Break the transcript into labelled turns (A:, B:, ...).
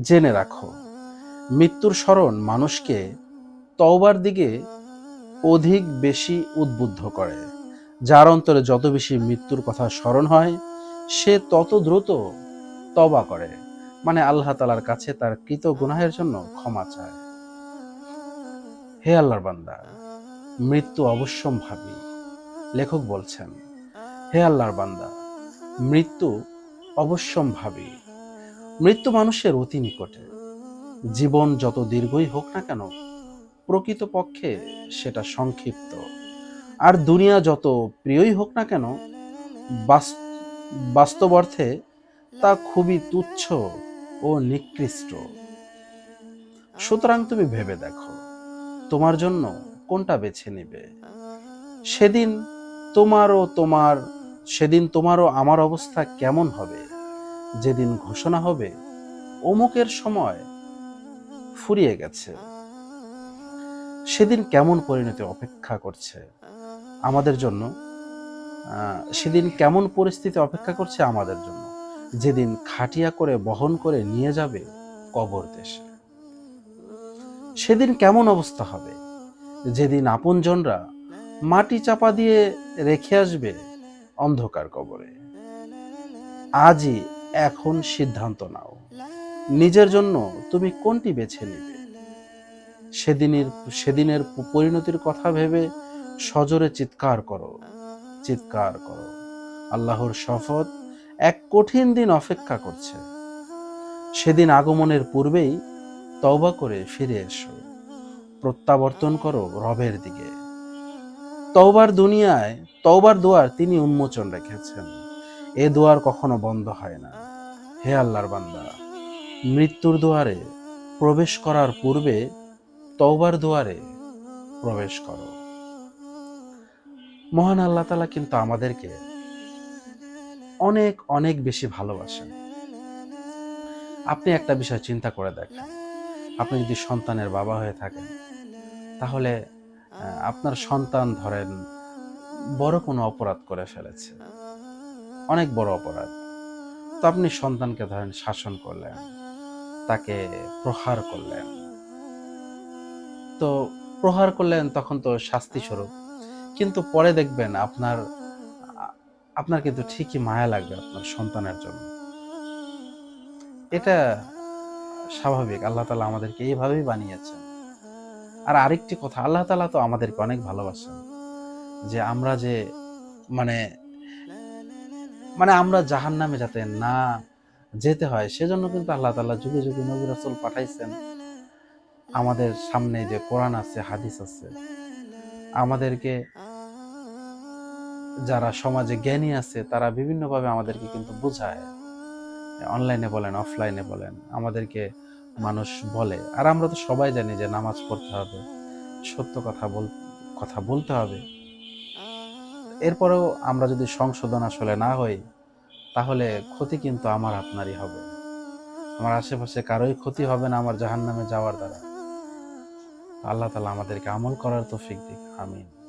A: জেনে রাখো, মৃত্যুর স্মরণ মানুষকে তওবার দিকে অধিক বেশি উদ্বুদ্ধ করে। যার অন্তরে যত বেশি মৃত্যুর কথা স্মরণ হয়, সে তত দ্রুত তবা করে। মানে আল্লাহ তালার কাছে তার কৃত গুনাহের জন্য ক্ষমা চায়। হে আল্লাহর বান্দা, মৃত্যু অবশ্যম্ভাবী। লেখক বলছেন, হে আল্লাহর বান্দা, মৃত্যু অবশ্যম্ভাবী। মৃত্যু মানুষের অতি নিকটে। জীবন যত দীর্ঘই হোক না কেন, প্রকৃতপক্ষে সেটা সংক্ষিপ্ত। আর দুনিয়া যত প্রিয়ই হোক না কেন বাস- বাস্তব অর্থে তা খুবই তুচ্ছ ও নিকৃষ্ট। সুতরাং তুমি ভেবে দেখো, তোমার জন্য কোনটা বেছে নিবে? সেদিন তোমারও তোমার, সেদিন তোমারও আমার অবস্থা কেমন হবে? যেদিন ঘোষণা হবে, অমুকের সময় ফুরিয়ে গেছে। সেদিন কেমন পরিণতি অপেক্ষা করছে আমাদের জন্য? সেদিন কেমন পরিস্থিতি অপেক্ষা করছে আমাদের জন্য? যেদিন খাটিয়া করে বহন করে নিয়ে যাবে কবর দেশে। সেদিন কেমন অবস্থা হবে? যেদিন আপনজনরা মাটি চাপা দিয়ে রেখে আসবে অন্ধকার কবরে। আজই এখন সিদ্ধান্ত নাও। নিজের জন্য তুমি কোনটি বেছে নিবে? সেদিনের সেদিনের পরিণতির কথা ভেবে সজোরে চিৎকার করো চিৎকার করো। আল্লাহর শপথ এক কঠিন দিন অপেক্ষা করছে। সেদিন আগমনের পূর্বেই তওবা করে ফিরে এসো। প্রত্যাবর্তন করো রবের দিকে। তওবার দুনিয়ায় তওবার দুয়ার তিনি উন্মোচন রেখেছেন। এ দুয়ার কখনো বন্ধ হয় না। হে আল্লাহর বান্দা, মৃত্যুর দুয়ারে প্রবেশ করার পূর্বে তওবার দুয়ারে প্রবেশ করো। মহান আল্লাহ তালা কিন্তু আমাদেরকে অনেক অনেক বেশি ভালোবাসেন। আপনি একটা বিষয় চিন্তা করে দেখেন। আপনি যদি সন্তানের বাবা হয়ে থাকেন, তাহলে আপনার সন্তান ধরেন বড় কোনো অপরাধ করে ফেলেছে। অনেক বড় অপরাধ। তো আপনি সন্তানকে ধরেন শাসন করলেন, তাকে প্রহার করলেন। তো প্রহার করলেন তখন তো শাস্তি স্বরূপ। কিন্তু পরে দেখবেন আপনার আপনার কিন্তু ঠিকই মায়া লাগবে আপনার সন্তানের জন্য। এটা স্বাভাবিক, আল্লাহ তালা আমাদেরকে এইভাবেই বানিয়েছেন। আর আরেকটি কথা, আল্লাহ তালা তো আমাদেরকে অনেক ভালোবাসেন। যে আমরা যে মানে মানে আমরা জাহান নামে যাতে না যেতে হয়, সেজন্য কিন্তু আল্লাহ তালা যুগে যুগে নবী রাসূল পাঠাইছেন। আমাদের সামনে যে কোরআন আছে, হাদিস আছে, আমাদেরকে যারা সমাজে জ্ঞানী আছে, তারা বিভিন্নভাবে আমাদেরকে কিন্তু বোঝায়। অনলাইনে বলেন, অফলাইনে বলেন, আমাদেরকে মানুষ বলে। আর আমরা তো সবাই জানি যে নামাজ পড়তে হবে, সত্য কথা বল, কথা বলতে হবে। এরপরেও আমরা যদি সংশোধন আসলে না হই, তাহলে ক্ষতি কিন্তু আমার আপনারই হবে। আমার আশেপাশে কারোই ক্ষতি হবে না আমার জাহান নামে যাওয়ার দ্বারা। আল্লাহ তালা আমাদেরকে আমল করার তৌফিক দিক। আমিন।